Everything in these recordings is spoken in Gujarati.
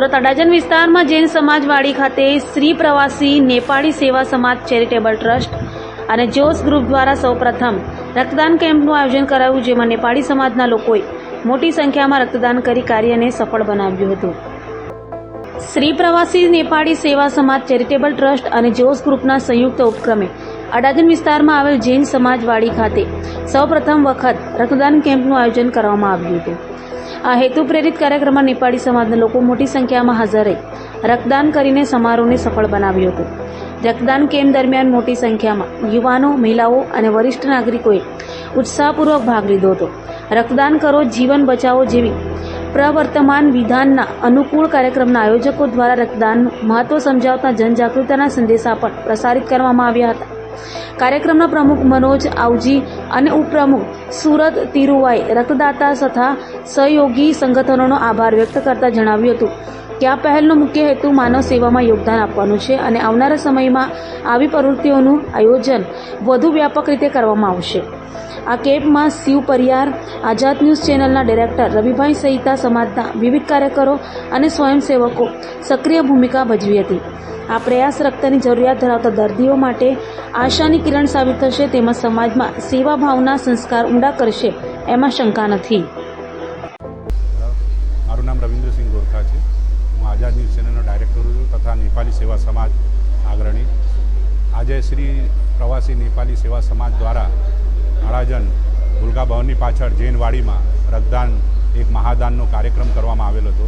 સુરત અડાજણ વિસ્તારમાં જૈન સમાજવાડી ખાતે શ્રી પ્રવાસી નેપાળી સેવા સમાજ ચેરિટેબલ ટ્રસ્ટ અને જોશ ગ્રુપ દ્વારા સૌપ્રથમ રક્તદાન કેમ્પનું આયોજન કરાયું, જેમાં નેપાળી સમાજના લોકોએ મોટી સંખ્યામાં રક્તદાન કરી કાર્યને સફળ બનાવ્યું હતું. શ્રી પ્રવાસી નેપાળી સેવા સમાજ ચેરિટેબલ ટ્રસ્ટ અને જોશ ગ્રુપના સંયુક્ત ઉપક્રમે અડાજણ વિસ્તારમાં આવેલ જૈન સમાજવાડી ખાતે સૌપ્રથમ વખત રક્તદાન કેમ્પનું આયોજન કરવામાં આવ્યું હતું. આ હેતુ પ્રેરિત કાર્યક્રમમાં નેપાળી સમાજના લોકો મોટી સંખ્યામાં હાજર રહી. રક્તદાન કરીને સમારોહને સફળ બનાવ્યો હતો. રક્તદાન કેમ્પ દરમિયાન મોટી સંખ્યામાં યુવાનો, મહિલાઓ અને વરિષ્ઠ નાગરિકોએ ઉત્સાહપૂર્વક ભાગ લીધો હતો. રક્તદાન કરો, જીવન બચાવો જેવી પ્રવર્તમાન વિધાનના અનુકૂળ કાર્યક્રમના આયોજકો દ્વારા રક્તદાનનું મહત્વ સમજાવતા જનજાગૃતિના સંદેશા પણ પ્રસારિત કરવામાં આવ્યા હતા. કાર્યક્રમના પ્રમુખ મનોજ આવજી અને ઉપપ્રમુખ સુરત તિરુવાઈ રક્તદાતા તથા સહયોગી સંગઠનોનો આભાર વ્યક્ત કરતા જણાવ્યું હતું કે આ પહેલનો મુખ્ય હેતુ માનવ સેવામાં યોગદાન આપવાનું છે અને આવનારા સમયમાં આવી પ્રવૃત્તિઓનું આયોજન વધુ વ્યાપક રીતે કરવામાં આવશે. આ કેમ્પમાં શિવ પરિયાર, આઝાદ ન્યૂઝ ચેનલના ડિરેક્ટર રવિભાઈ સહિતા સમાજના વિવિધ કાર્યકરો અને સ્વયંસેવકો સક્રિય ભૂમિકા ભજવી હતી. આ પ્રયાસ રક્તની જરૂરિયાત ધરાવતા દર્દીઓ માટે આશાની કિરણ સાબિત થશે તેમજ સમાજમાં સેવા ભાવના સંસ્કાર ઊંડા કરશે એમાં શંકા નથી. મારું નામ રવિન્દ્રસિંહ ગોરખા છે. હું આઝાદ ન્યૂઝ ચેનલનો ડાયરેક્ટર છું તથા નેપાળી સેવા સમાજ આગ્રણી. આજે શ્રી પ્રવાસી નેપાળી સેવા સમાજ દ્વારા નાળાજન ભૂલકા ભવનની પાછળ જૈનવાડીમાં રક્તદાન એક મહાદાનનો કાર્યક્રમ કરવામાં આવેલો હતો.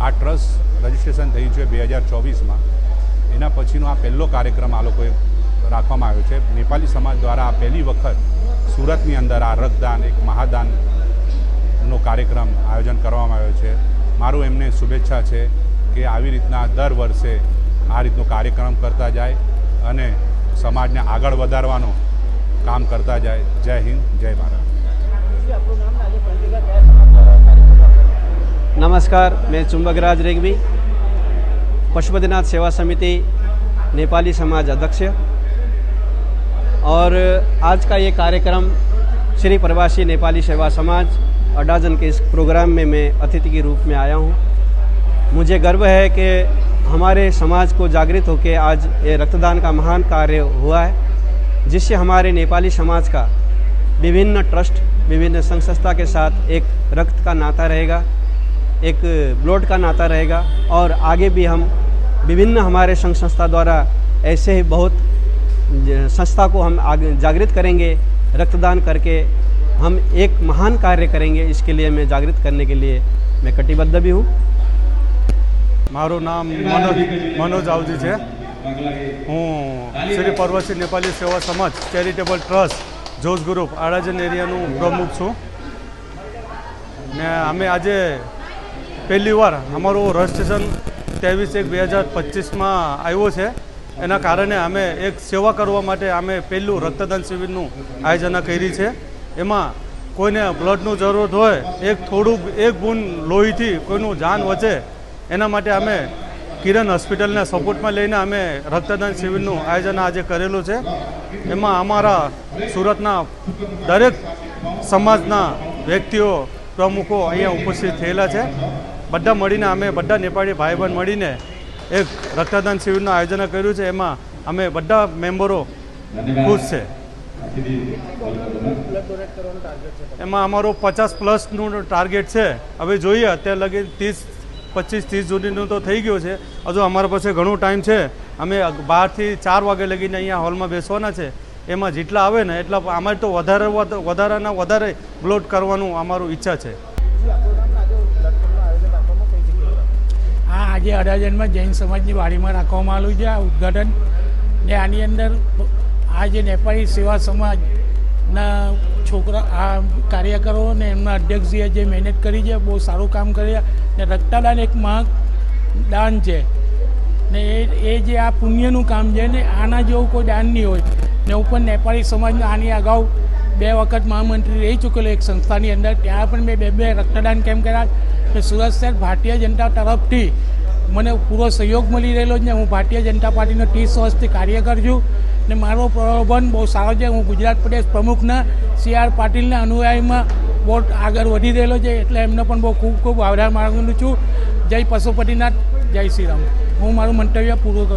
આ ટ્રસ્ટ રજિસ્ટ્રેશન થયું છે બે હજાર ચોવીસમાં. એના પછીનો આ પહેલો કાર્યક્રમ આ લોકોએ રાખવામાં આવ્યો છે. નેપાલી સમાજ દ્વારા આ પહેલી વખત સુરતની અંદર આ રક્તદાન, એક મહાદાનનો કાર્યક્રમ આયોજન કરવામાં આવ્યો છે. મારું એમને શુભેચ્છા છે કે આવી રીતના દર વર્ષે આ રીતનો કાર્યક્રમ કરતા જાય અને સમાજને આગળ વધારવાનો કામ કરતા જાય. જય હિન્દ, જય ભારત. नमस्कार, मैं चुंबकराज रेग्वी पशुपतिनाथ सेवा समिति नेपाली समाज अध्यक्ष। और आज का ये कार्यक्रम श्री प्रवासी नेपाली सेवा समाज अडाजन के इस प्रोग्राम में मैं अतिथि के रूप में आया हूँ। मुझे गर्व है कि हमारे समाज को जागृत होकर आज ये रक्तदान का महान कार्य हुआ है, जिससे हमारे नेपाली समाज का विभिन्न ट्रस्ट, विभिन्न संघ संस्था के साथ एक रक्त का नाता रहेगा। एक ब्लड का नाता रहेगा और आगे भी हम विभिन्न हमारे संघ संस्था द्वारा ऐसे ही बहुत ज- संस्था को हम आगे जागृत करेंगे रक्तदान करके हम एक महान कार्य करेंगे इसके लिए मैं जागृत करने के लिए मैं कटिबद्ध भी हूँ મારું નામ મનોજ મનોજ આવજી છે હું Shri Parvati Nepali Seva Samaj charitable trust Josh group Adajan એરિયાનું પ્રમુખ છું ને અમે આજે પહેલી વાર અમારું રજિસ્ટ્રેશન ત્રેવીસ એક બે હજાર પચીસમાં આવ્યો છે. એના કારણે અમે એક સેવા કરવા માટે અમે પહેલું રક્તદાન શિબિરનું આયોજન કરી છે. એમાં કોઈને બ્લડનું જરૂરત હોય, એક થોડું, એક બૂન લોહીથી કોઈનું જાન વચે, એના માટે અમે કિરણ હોસ્પિટલના સપોર્ટમાં લઈને અમે રક્તદાન શિબિરનું આયોજન આજે કરેલું છે. એમાં અમારા સુરતના દરેક સમાજના વ્યક્તિઓ પ્રમુખો અહીંયા ઉપસ્થિત થયેલા છે. બધા મળીને અમે બધા નેપાળી ભાઈ બહેન મળીને એક રક્તદાન શિબિરનું આયોજન કર્યું છે. એમાં અમે બધા મેમ્બરો ખુશ છે. એમાં અમારો પચાસ પ્લસનું ટાર્ગેટ છે. હવે જોઈએ, અત્યારે લગી ત્રીસ, પચીસ, ત્રીસ સુધીનું તો થઈ ગયું છે. હજુ અમારા પાસે ઘણો ટાઈમ છે. અમે બારથી ચાર વાગે લગીને અહીંયા હોલમાં બેસવાના છે. એમાં જેટલા આવે ને એટલા અમારે તો વધારે, વધારાના વધારે બ્લોટ કરવાનું અમારું ઈચ્છા છે. આજે જૈન સમાજની વાડીમાં રાખવામાં આવ્યું છે આ ઉદ્ઘાટન. ને આની અંદર આ જે નેપાળી સેવા સમાજના છોકરા આ કાર્યકરો અને એમના અધ્યક્ષજીએ જે મહેનત કરી છે, બહુ સારું કામ કર્યા ને રક્તદાન એક મહા દાન છે. ને એ એ જે આ પુણ્યનું કામ છે ને આના જેવું કોઈ દાન નહીં હોય. ને હું પણ નેપાળી સમાજમાં આની અગાઉ બે વખત મહામંત્રી રહી ચૂકેલો એક સંસ્થાની અંદર. ત્યાં પણ મેં બે બે રક્તદાન કેમ્પ કર્યા? ને સુરત શહેર ભારતીય જનતા તરફથી મને પૂરો સહયોગ મળી રહેલો છે હું ભારતીય જનતા પાર્ટીનો ત્રીસ વર્ષથી કાર્યકર છું ને મારો પ્રલોભન બહુ સારો છે. હું ગુજરાત પ્રદેશ પ્રમુખના સી આર પાટીલના અનુયાયીમાં બહુ આગળ વધી રહેલો છે એટલે એમનો પણ બહુ ખૂબ ખૂબ આભાર માગેલું છું. જય પશુપતિનાથ જય શ્રી રામ. હું મારું મંતવ્ય પૂરું કરું